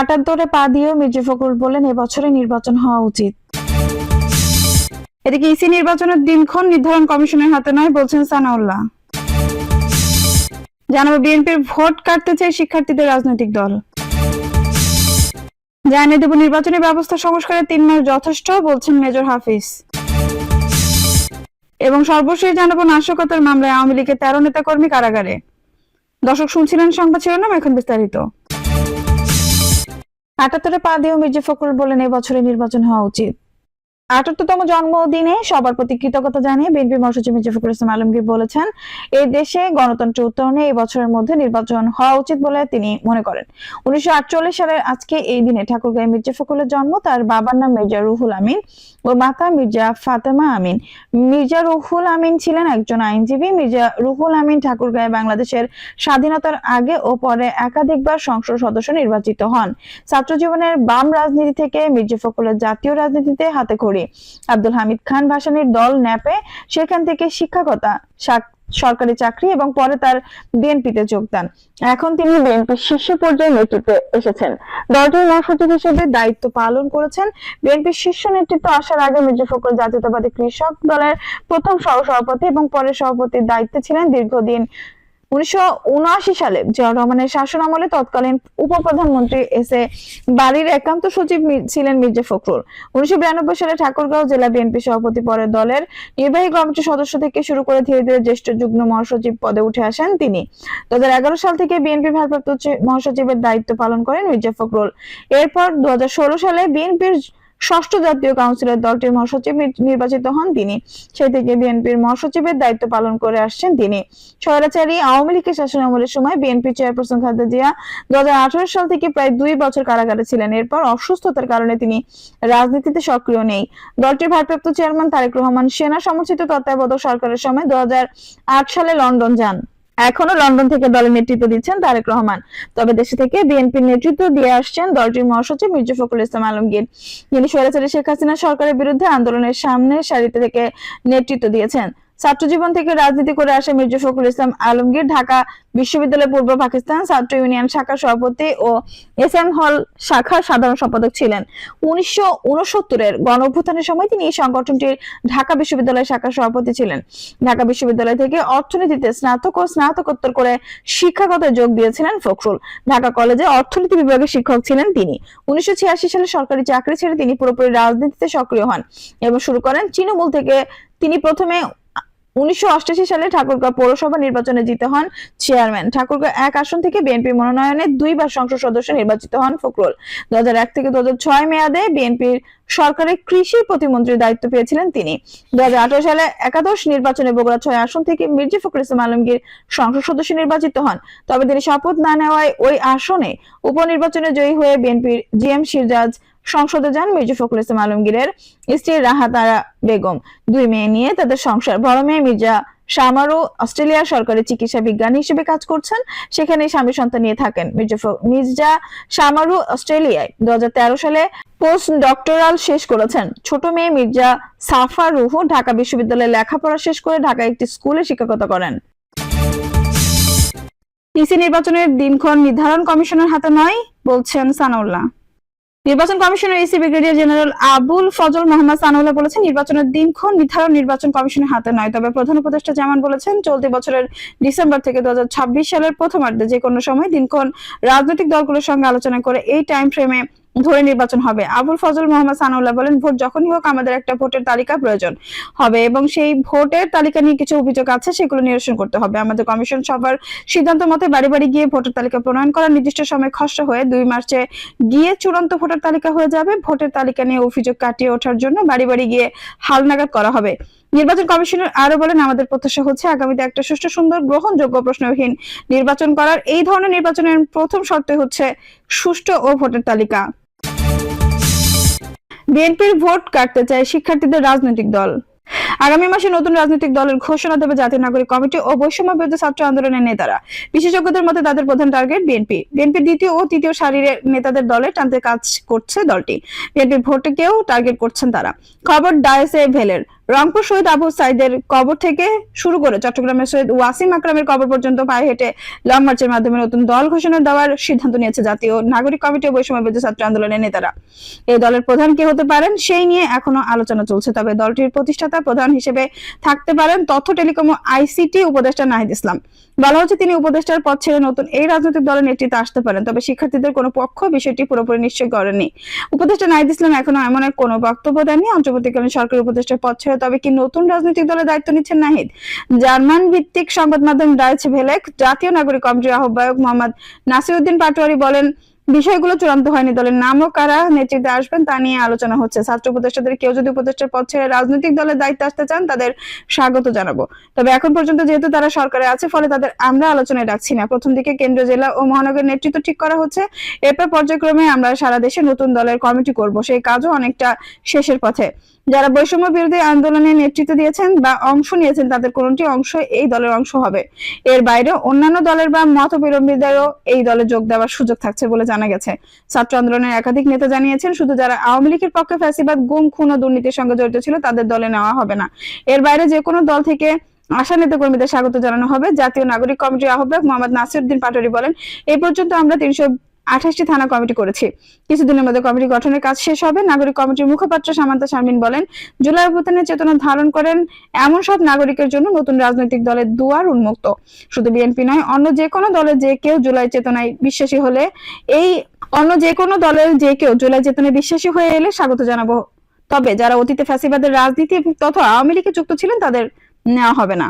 আটাত্তরে পা দিয়েও মির্জা ফখরুল বলেন এবছরে নির্বাচন হওয়া উচিত। এদিকে ইসি নির্বাচনের দিনক্ষণ নির্ধারণ কমিশনের হাতে নয়, বলছেন সানাউল্লাহ। জানাব, বিএনপির ভোট কাটতে চায় শিক্ষার্থীদের রাজনৈতিক দল। জানিয়ে দেব, নির্বাচনী ব্যবস্থা সংস্কারে তিন মাস যথেষ্ট, বলছেন মেজর হাফিজ। এবং সর্বশেষ জানাব, নাশকতার মামলায় আওয়ামী লীগের তেরো নেতা কর্মী কারাগারে। দর্শক শুনছিলেন সংবাদ শিরোনাম, এখন বিস্তারিত। আটাত্তরে পা দিয়েও মির্জা ফখরুল বলেন এবছরে নির্বাচন হওয়া উচিত। আটাত্তরতম জন্মদিনে সবার প্রতি কৃতজ্ঞতা জানিয়ে বিএনপি মহাসচিব মির্জা ফখরুল ইসলাম আলমগীর বলেছেন এই দেশে গণতন্ত্র উত্তরণে এই বছরের মধ্যে নির্বাচন হওয়া উচিত বলে তিনি মনে করেন। উনিশশো সালের আজকে এই দিনে ঠাকুরগাঁয়ে মির্জা ফখরুলের জন্ম, তার বাবার নাম মির্জা রুহুল আমিন ও মাতা মির্জা ফাতেমা আমিন। মির্জা রুহুল আমিন ছিলেন একজন আইনজীবী। মির্জা রুহুল আমিন ঠাকুরগাঁয়ে বাংলাদেশের স্বাধীনতার আগে ও পরে একাধিকবার সংসদ সদস্য নির্বাচিত হন। ছাত্র জীবনের বাম রাজনীতি থেকে মির্জা ফখরুলের জাতীয় রাজনীতিতে হাতে খড়ি আব্দুল হামিদ খান ভাসানীর দল ন্যাপে সেখান থেকে শিক্ষকতা সরকারি চাকরি এবং পরে তার বিএনপিতে যোগদান। এখন তিনি বিএনপির শীর্ষ পর্যায়ে নেতৃত্বে এসেছেন। দলটির মহাসচিব হিসেবে দায়িত্ব পালন করেছেন। বিএনপির শীর্ষ নেতৃত্ব আসার আগে মির্জা ফখরুল জাতীয়তাবাদী কৃষক দলের প্রথম সহসভাপতি এবং পরে সভাপতির দায়িত্বে ছিলেন দীর্ঘদিন উনিশশো সালে জিয়াউর রহমানের শাসন আমলে তৎকালীন উপপ্রধানমন্ত্রী এস এ বাড়ির একান্ত সচিব ছিলেন মির্জা ফখরুল। উনিশশো সালে ঠাকুরগাঁও জেলা বিএনপি সভাপতি পরে দলের নির্বাহী কমিটির সদস্য থেকে শুরু করে ধীরে ধীরে জ্যেষ্ঠ যুগ্ম মহাসচিব পদে উঠে আসেন তিনি। দু হাজার এগারো সাল থেকে বিএনপি ভারপ্রাপ্ত মহাসচিবের দায়িত্ব পালন করেন মির্জা ফখরুল। এরপর দু হাজার ষোলো সালে বিএনপির ষষ্ঠ জাতীয় কাউন্সিলের দলটির মহাসচিব নির্বাচিত হন তিনি। সেই থেকে বিএনপির মহাসচিবের দায়িত্ব পালন করে আসছেন তিনি। স্বৈরাচারী আওয়ামী লীগের শাসন আমলের সময় বিএনপি চেয়ারপারসন খালেদা জিয়া দু হাজার আঠারো সাল থেকে প্রায় দুই বছর কারাগারে ছিলেন। এরপর অসুস্থতার কারণে তিনি রাজনীতিতে সক্রিয় নেই। দলটির ভারপ্রাপ্ত চেয়ারম্যান তারেক রহমান সেনা সমর্থিত তত্ত্বাবধায়ক সরকারের সময় দু হাজার আট সালে লন্ডন যান। এখনও লন্ডন থেকে দলের নেতৃত্ব দিচ্ছেন তারেক রহমান। তবে দেশে থেকে বিএনপির নেতৃত্ব দিয়ে আসছেন দলটির মহাসচিব মির্জা ফখরুল ইসলাম আলমগীর। যিনি স্বৈরাচারী শেখ হাসিনা সরকারের বিরুদ্ধে আন্দোলনের সামনে সারিতে থেকে নেতৃত্ব দিয়েছেন। ছাত্র জীবন থেকে রাজনীতি করে আসা মির্জা ফখরুল ইসলাম আলমগীর, ঢাকা বিশ্ববিদ্যালয় পূর্ব পাকিস্তান ছাত্র ইউনিয়ন শাখার সভাপতি ও এস এম হল শাখার সাধারণ সম্পাদক ছিলেন। উনিশশো উনসত্তরের গণ অভ্যুত্থানের সময় তিনি এই সংগঠনটির ঢাকা বিশ্ববিদ্যালয় শাখার সভাপতি ছিলেন। ঢাকা বিশ্ববিদ্যালয় থেকে অর্থনীতিতে স্নাতক ও স্নাতকোত্তর করে শিক্ষাগত যোগ দিয়েছিলেন ফখরুল। ঢাকা কলেজে অর্থনীতি বিভাগের শিক্ষক ছিলেন তিনি। উনিশশো ছিয়াশি সালে সরকারি চাকরি ছেড়ে তিনি পুরোপুরি রাজনীতিতে সক্রিয় হন এবং শুরু করেন তৃণমূল থেকে। তিনি প্রথমে উনিশশো সালে ঠাকুরগাঁও পৌরসভা নির্বাচনে জিতে হন চেয়ারম্যান। ঠাকুরগাঁও এক আসন থেকে বিএনপি মনোনয়নে দুইবার সংসদ সদস্য নির্বাচিত হন ফখরুল। দু থেকে দু মেয়াদে বিএনপির সরকারের কৃষি প্রতিমন্ত্রীর দায়িত্ব পেয়েছিলেন তিনি। দু হাজার আঠারো সালে একাদশ নির্বাচনে বগুড়া ছয় আসন থেকে মির্জা ফখরুল ইসলাম আলমগীর সংসদ সদস্য নির্বাচিত হন। তবে তিনি শপথ না নেওয়ায় ওই আসনে উপনির্বাচনে জয়ী হয়ে বিএনপির জিএম শিরজাজ সংসদে যান মির্জা ফখরুল ইসলাম আলমগীরের স্ত্রী রাহাতারা বেগম। দুই মেয়ে নিয়ে তাদের সংসার। বড় মেয়ে মির্জা শামারু অস্ট্রেলিয়ার সরকারি চিকিৎসা বিজ্ঞানী হিসেবে কাজ করছেন। সেখানে স্বামী সন্তান নিয়ে থাকেন মির্জা মির্জা শামারু অস্ট্রেলিয়ায়। দু সালে পোস্ট ডক্টরাল শেষ করেছেন। ছোট মেয়ে মির্জা সাফা রুহু ঢাকা বিশ্ববিদ্যালয়ে লেখাপড়া শেষ করে ঢাকা একটি স্কুলে শিক্ষকতা করেন। ইসি নির্বাচনের দিনক্ষণ নির্ধারণ কমিশনের হাতে নয়, বলছেন সানাউল্লাহ। নির্বাচন কমিশনের AC brigadier general Abul Fazal Mohammad Sanaullah বলেছেন, নির্বাচনের দিনক্ষণ নির্ধারণ নির্বাচন কমিশনের হাতে নয়। তবে প্রধান উপদেষ্টা জামান বলেছেন, চলতি বছরের ডিসেম্বর থেকে দু হাজার ছাব্বিশ সালের প্রথমার্ধে যে কোনো সময় দিনক্ষণ রাজনৈতিক দলগুলোর সঙ্গে আলোচনা করে এই টাইম ফ্রেমে ধরে নির্বাচন হবে। আবুল ফজল মোহাম্মদ সানাউল্লাহ বলেন, ভোট যখনই হোক, আমাদের একটা ভোটের তালিকা প্রয়োজন হবে এবং সেই ভোটের তালিকা নিয়ে কিছু অভিযোগ আছে, সেগুলো নিরসন করতে হবে। আমাদের কমিশন সবার সিদ্ধান্ত মতে বাড়ি বাড়ি গিয়ে ভোটার তালিকা প্রণয়ন করার নির্দিষ্ট সময় খসড়া হয়ে দুই মার্চে গিয়ে চূড়ান্ত ভোটার তালিকা হয়ে যাবে। ভোটের তালিকা নিয়ে অভিযোগ কাটিয়ে ওঠার জন্য বাড়ি বাড়ি গিয়ে হালনাগাদ করা হবে। নির্বাচন কমিশনার আরও বলেন, আমাদের প্রত্যাশা হচ্ছে আগামীতে একটা সুষ্ঠু, সুন্দর, গ্রহণযোগ্য প্রশ্নহীন নির্বাচন করার। এই ধরনের নির্বাচনের প্রথম শর্ত হচ্ছে সুষ্ঠু ও ভোটার তালিকা। বিএনপির ভোট কাটতে চায় শিক্ষার্থীদের রাজনৈতিক দল। আগামী মাসে নতুন রাজনৈতিক দলের ঘোষণা দেবে জাতীয় নাগরিক কমিটি ও বৈষম্য বিরুদ্ধে ছাত্র আন্দোলনের নেতারা। বিশেষজ্ঞদের মতে তাদের প্রধান টার্গেট বিএনপি। বিএনপি দ্বিতীয় ও তৃতীয় সারির নেতাদের দলে টানতে কাজ করছে দলটি। বিএনপির ভোটকেও টার্গেট করছেন তারা। খবর ডায়েসে ভেলের রংপুর শহীদ আবু সাইদের কবর থেকে শুরু করে চট্টগ্রামের শহীদ ওয়াসিম আকরামের কবর পর্যন্ত পায়ে হেঁটে লং মার্চের মাধ্যমে নতুন দল ঘোষণা দেওয়ার সিদ্ধান্ত নিয়েছে জাতীয় নাগরিক কমিটি ও বৈষম্য বিরোধী ছাত্র আন্দোলনের নেতারা। এই দলের প্রধান কে হতে পারেন সেই নিয়ে এখনও আলোচনা চলছে, তবে দলটির প্রতিষ্ঠাতা প্রধান হিসেবে থাকতে পারেন তথ্য টেলিকম আইসিটি উপদেষ্টা নাহিদ ইসলাম। বলা হচ্ছে তিনি উপদেষ্টার পদ ছেড়ে নতুন এই রাজনৈতিক দলের নেতৃত্বে আসতে পারেন, তবে শিক্ষার্থীদের কোনো পক্ষ বিষয়টি পুরোপুরি নিশ্চয় করেনি। উপদেষ্টা নাহিদ ইসলাম এখনও এমন এক কোনো বক্তব্য দেননি। অন্তর্বর্তীকালীন সরকার উপদেষ্টার পদ ছেড়ে, তবে কি নতুন রাজনৈতিক দলের দায়িত্ব নিচ্ছেন নাহিদ? জার্মান ভিত্তিক সংবাদ মাধ্যম ডাইচ ভেলেক জাতীয় নাগরিক কমিটির আহ্বায়ক মোহাম্মদ নাসিরউদ্দিন পাটোয়ারি বলেন বিষয়গুলো চূড়ান্ত হয়নি। দলের নামও কারা নেতৃত্বে আসবেন তা নিয়ে আলোচনা হচ্ছে। ছাত্র উপদেষ্টাদের কেউ যদি উপদেষ্টার পদ ছেড়ে রাজনৈতিক দলের দায়িত্বে আসতে চান, তাদের স্বাগত জানাব। তবে এখন পর্যন্ত যেহেতু তারা সরকারে আছে, ফলে তাদের আমরা আলোচনায় রাখছি না। প্রথম দিকে কেন্দ্র জেলা ও মহানগর নেতৃত্ব ঠিক করা হচ্ছে। এরপর পর্যায়ক্রমে আমরা সারা দেশে নতুন দলের কমিটি করব। সেই কাজও অনেকটা শেষের পথে। যারা বৈষম্য বিরোধী আন্দোলনে নেতৃত্ব দিয়েছেন বা অংশ নিয়েছেন, তাদের কোনটি অংশ এই দলের অংশ হবে। এর বাইরে অন্যান্য দলের বা মতবিলম্বীদেরও এই দলে যোগ দেওয়ার সুযোগ থাকছে বলে জানা গেছে। ছাত্র আন্দোলনের একাধিক নেতা জানিয়েছেন, শুধু যারা আওয়ামী লীগের পক্ষে ফ্যাসিবাদ, গুম, খুন ও দুর্নীতির সঙ্গে জড়িত ছিল, তাদের দলে নেওয়া হবে না। এর বাইরে যে কোনো দল থেকে আশা নেতা কর্মীদের স্বাগত জানানো হবে। জাতীয় নাগরিক কমিটির আহ্বায়ক মোহাম্মদ নাসিরুদ্দিন পাটোয়ারি বলেন এই পর্যন্ত আমরা তিনশো আঠাশটি থানা কমিটি করেছি। কিছুদিনের মধ্যে কমিটি গঠনের কাজ শেষ হবে। নাগরিক কমিটির মুখপাত্র সামান্তা শারমিন বলেন, জুলাই অভ্যুত্থানের চেতনা ধারণ করেন এমন সব নাগরিকের জন্য নতুন রাজনৈতিক দলের দুয়ার উন্মুক্ত। শুধু বিএনপি নয়, অন্য যে কোনো দলের যে কেউ জুলাই চেতনায় বিশ্বাসী হলে এই অন্য যে কোনো দলের যে কেউ জুলাই চেতনায় বিশ্বাসী হয়ে এলে স্বাগত জানাব। তবে যারা অতীতে ফ্যাসিবাদের রাজনীতি তথা আওয়ামী লীগে যুক্ত ছিলেন, তাদের নেওয়া হবে না।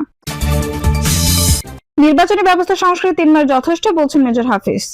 নির্বাচনী ব্যবস্থা সংস্কারে তিন মাস যথেষ্ট, বলছেন মেজর হাফিজ।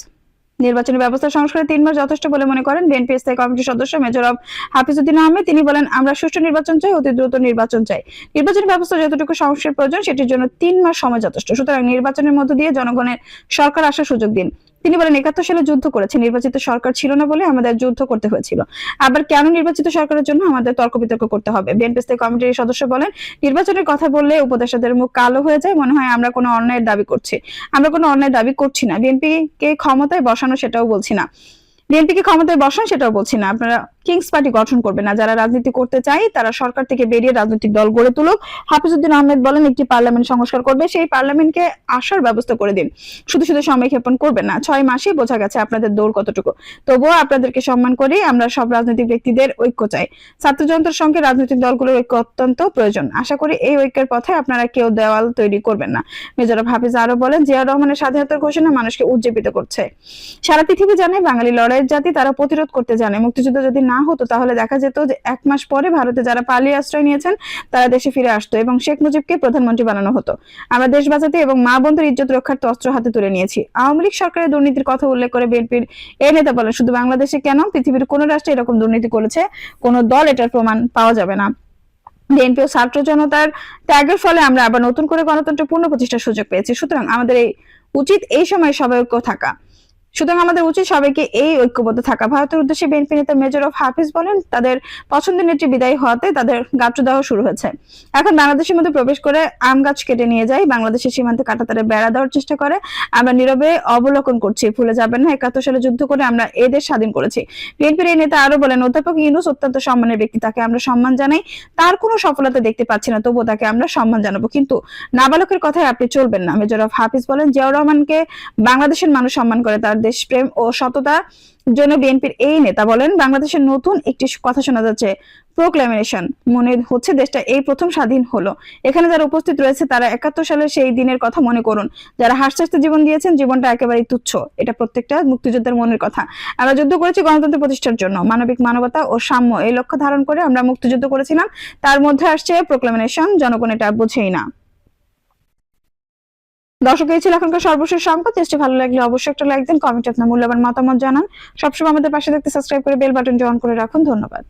নির্বাচনী ব্যবস্থা সংস্কারে তিন মাস যথেষ্ট বলে মনে করেন বিএনপি স্থায়ী কমিটির সদস্য মেজর অব হাফিজুদ্দিন আহমেদ। তিনি বলেন, আমরা সুষ্ঠু নির্বাচন চাই, অতি দ্রুত নির্বাচন চাই। নির্বাচনী ব্যবস্থা যতটুকু সংস্কার প্রয়োজন, সেটির জন্য তিন মাস সময় যথেষ্ট। সুতরাং নির্বাচনের মধ্য দিয়ে জনগণের সরকার আসার সুযোগ দিন। তিনি বলেন, একাত্তর সালে যুদ্ধ করেছে, নির্বাচিত সরকার ছিল না বলে আমাদের যুদ্ধ করতে হয়েছিল। আবার কেন নির্বাচিত সরকারের জন্য আমাদের তর্ক বিতর্ক করতে হবে? বিএনপি স্থায়ী কমিটির সদস্য বলেন, নির্বাচনের কথা বললে উপদেষ্টাদের মুখ কালো হয়ে যায়, মনে হয় আমরা কোনো অন্যায়ের দাবি করছি। আমরা কোনো অন্যায় দাবি করছি না। বিএনপি কে ক্ষমতায় বসানো সেটাও বলছি না। বিএনপি কে ক্ষমতায় বসান সেটাও বলছি না। আপনারা কিংস পার্টি গঠন করবে না। যারা রাজনীতি করতে চায়, তারা সরকার থেকে বেরিয়ে রাজনৈতিক দল গড়ে তুলুক। হাফিজউদ্দিন আহমেদ বলেন, একটি পার্লামেন্ট সংস্কার করবে, সেই পার্লামেন্টকে আসার ব্যবস্থা করে দিন। শুধু শুধু সময় ক্ষেপণ করবেন না, ছয় মাসেই বোঝা গেছে আপনাদের দৌড় কতটুকু। তবুও আপনাদেরকে সম্মান করি, আমরা সব রাজনৈতিক ব্যক্তিদের ঐক্য চাই। ছাত্রযন্ত্রের সঙ্গে রাজনৈতিক দলগুলোর ঐক্য অত্যন্ত প্রয়োজন। আশা করি এই ঐক্যের পথে আপনারা কেউ দেওয়াল তৈরি করবেন না। মেজর হাফিজ আরও বলেন জিয়া রহমানের স্বাধীনতার ঘোষণা মানুষকে উজ্জীবিত করছে। সারা পৃথিবী জানে, বাঙালি লড়াইয়ের জাতি তারা প্রতিরোধ করতে জানে, মুক্তিযুদ্ধ যদি না হতো, তাহলে দেখা যেত যে এক মাস পরে ভারতে যারা পালিয়ে আশ্রয় নিয়েছেন, তারা দেশে ফিরে আসতো এবং শেখ মুজিবকে প্রধানমন্ত্রী বানানো হতো। আমরা দেশ বাঁচাতে এবং মা বন্ধুর ইজ্জত রক্ষার্থে অস্ত্র হাতে তুলে নিয়েছি। আওয়ামী লীগ সরকারের দুর্নীতির কথা উল্লেখ করে বিএনপির এই নেতা বলেন, শুধু বাংলাদেশে কেন? পৃথিবীর কোন রাষ্ট্রে এরকম দুর্নীতি করেছে, কোন দল এটার প্রমাণ পাওয়া যাবে না। বিএনপি ও ছাত্র জনতার ত্যাগের ফলে আমরা আবার নতুন করে গণতন্ত্র পূর্ণ প্রতিষ্ঠার সুযোগ পেয়েছি। সুতরাং আমাদের এই উচিত এই সময় সবাই থাকা। সুতরাং আমাদের উচিত সবাইকে এই ঐক্যবদ্ধ থাকা। ভারতের উদ্দেশ্যে বিএনপি নেতা মেজর অফ হাফিজ বলেন, তাদের পছন্দের নেত্রী বিদায় হওয়াতে তাদের গাত্র দেওয়া শুরু হয়েছে। এখন বাংলাদেশের মধ্যে প্রবেশ করে আম গাছ কেটে নিয়ে যায়, বাংলাদেশের সীমান্তে কাটাতারে বেড়া দেওয়ার চেষ্টা করে। আমরা নীরবে অবলোকন করছি, ভুলে যাবেন না, একাত্তর সালে যুদ্ধ করে আমরা এ দেশ স্বাধীন করেছি। বিএনপির এই নেতা আরও বলেন, অধ্যাপক ইউনুস অত্যন্ত সম্মানের ব্যক্তি, তাকে আমরা সম্মান জানাই। তার কোনো সফলতা দেখতে পাচ্ছি না, তবুও তাকে আমরা সম্মান জানাব। কিন্তু নাবালকের কথায় আপনি চলবেন না। মেজর অফ হাফিজ বলেন, জিয়াউর রহমানকে বাংলাদেশের মানুষ সম্মান করে, তার দেশপ্রেম ও সততা জন্য বিএনপির এই নেতা বলেন, বাংলাদেশের নতুন একটি কথা শোনা যাচ্ছে প্রোক্লামিনেশন মনে হচ্ছে দেশটা এই প্রথম স্বাধীন হলো। এখানে যারা উপস্থিত রয়েছে, তারা একাত্তর সালের সেই দিনের কথা মনে করুন। যারা হাসতে জীবন দিয়েছেন, জীবনটা একেবারেই তুচ্ছ। এটা প্রত্যেকটা মুক্তিযোদ্ধার মনের কথা। আমরা যুদ্ধ করেছি গণতন্ত্র প্রতিষ্ঠার জন্য। মানবিক মানবতা ও সাম্য এই লক্ষ্য ধারণ করে আমরা মুক্তিযুদ্ধ করেছিলাম। তার মধ্যে আসছে প্রোক্লামিনেশন জনগণ এটা বোঝেই না। দর্শক, এই ছিল এখনকার সর্বশেষ সংবাদ। চেষ্টা ভালো লাগলে অবশ্যই একটা লাইক দিন কমেন্ট আপনার মূল্যবান মতামত জানান। সবসময় আমাদের পাশে থাকতে সাবস্ক্রাইব করে বেল বাটনটি অন করে রাখুন। ধন্যবাদ।